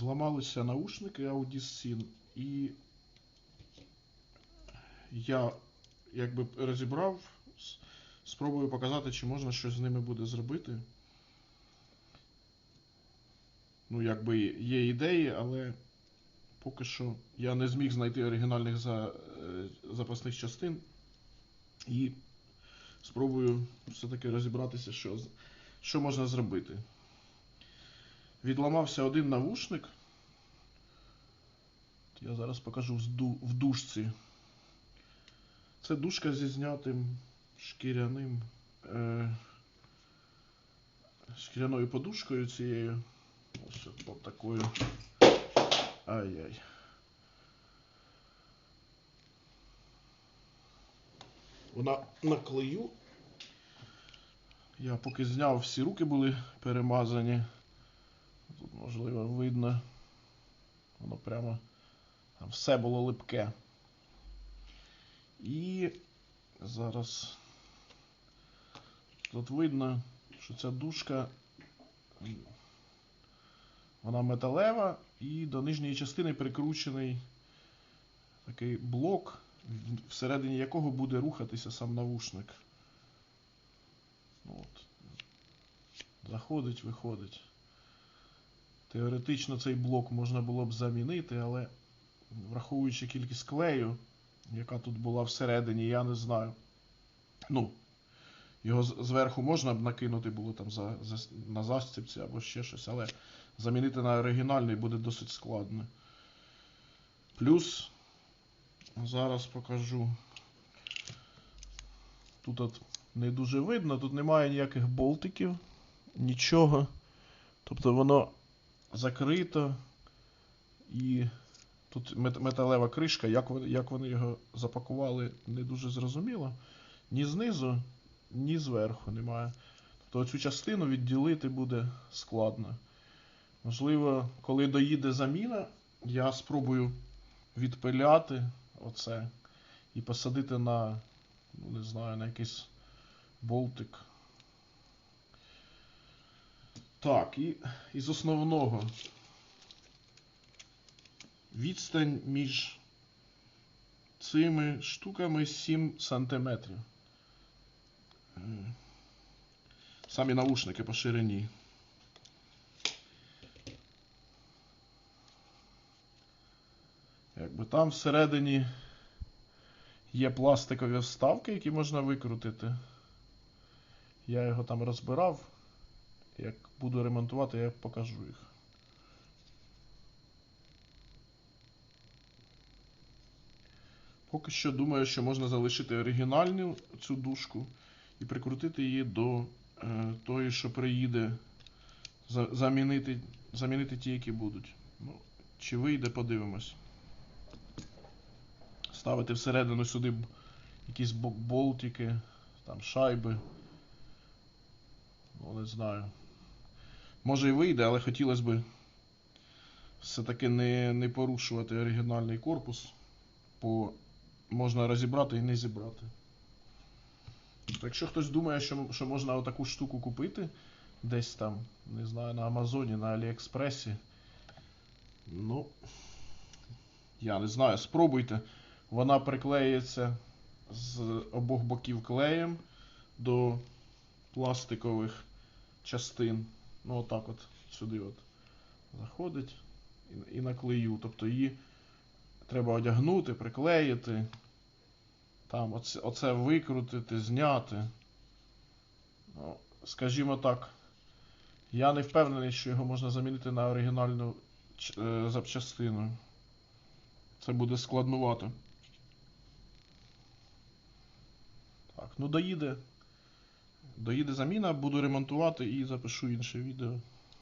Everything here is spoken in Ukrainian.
Зламалися наушники Audis Sin і я якби розібрав, спробую показати, чи можна щось з ними буде зробити. Ну, якби є ідеї, але поки що я не зміг знайти оригінальних за, е, запасних частин. І спробую все-таки розібратися, що, що можна зробити. Відламався один навушник. Я зараз покажу в ду- в дужці. Це дужка зі знятим шкіряним. Е, шкіряною подушкою цією. Ось от такою. Ай-яй. Вона на клею. Я поки зняв, всі руки були перемазані. Тут, можливо, видно. Воно прямо там все було липке. І зараз тут видно, що ця дужка вона металева і до нижньої частини прикручений такий блок, всередині якого буде рухатися сам навушник. От. Заходить, виходить. Теоретично цей блок можна було б замінити, але враховуючи кількість клею, яка тут була всередині, я не знаю. Ну, його зверху можна б накинути було там за, за, на застіпці або ще щось, але замінити на оригінальний буде досить складно. Плюс, зараз покажу. Тут от не дуже видно, тут немає ніяких болтиків, нічого. Тобто воно закрито і тут металева кришка, як вони, як вони його запакували, не дуже зрозуміло. Ні знизу, ні зверху немає. Тобто цю частину відділити буде складно. Можливо, коли доїде заміна, я спробую відпиляти оце і посадити на, ну не знаю, на якийсь болтик. Так, і із основного. Відстань між цими штуками 7 сантиметрів. Самі наушники по ширині. Якби там всередині є пластикові вставки, які можна викрутити. Я його там розбирав. Як буду ремонтувати, я покажу їх. Поки що думаю, що можна залишити оригінальну цю дужку і прикрутити її до е, тої, що приїде, за- замінити, замінити ті, які будуть. Ну, чи вийде, подивимось. Ставити всередину сюди якісь бо- болтики, там шайби. Ну, не знаю. Може і вийде, але хотілося б все-таки не, не порушувати оригінальний корпус, бо можна розібрати і не зібрати. Тобто, якщо хтось думає, що, що можна отаку штуку купити десь там, не знаю, на Амазоні, на Аліекспресі, ну, я не знаю, спробуйте. Вона приклеїться з обох боків клеєм до пластикових частин. Ну, отак от сюди от заходить і, і на. Тобто її треба одягнути, приклеїти. Там оце, оце викрутити, зняти. Ну, скажімо так, я не впевнений, що його можна замінити на оригінальну е, запчастину. Це буде складнувато. Так, ну доїде. Доїде заміна, буду ремонтувати і запишу інше відео.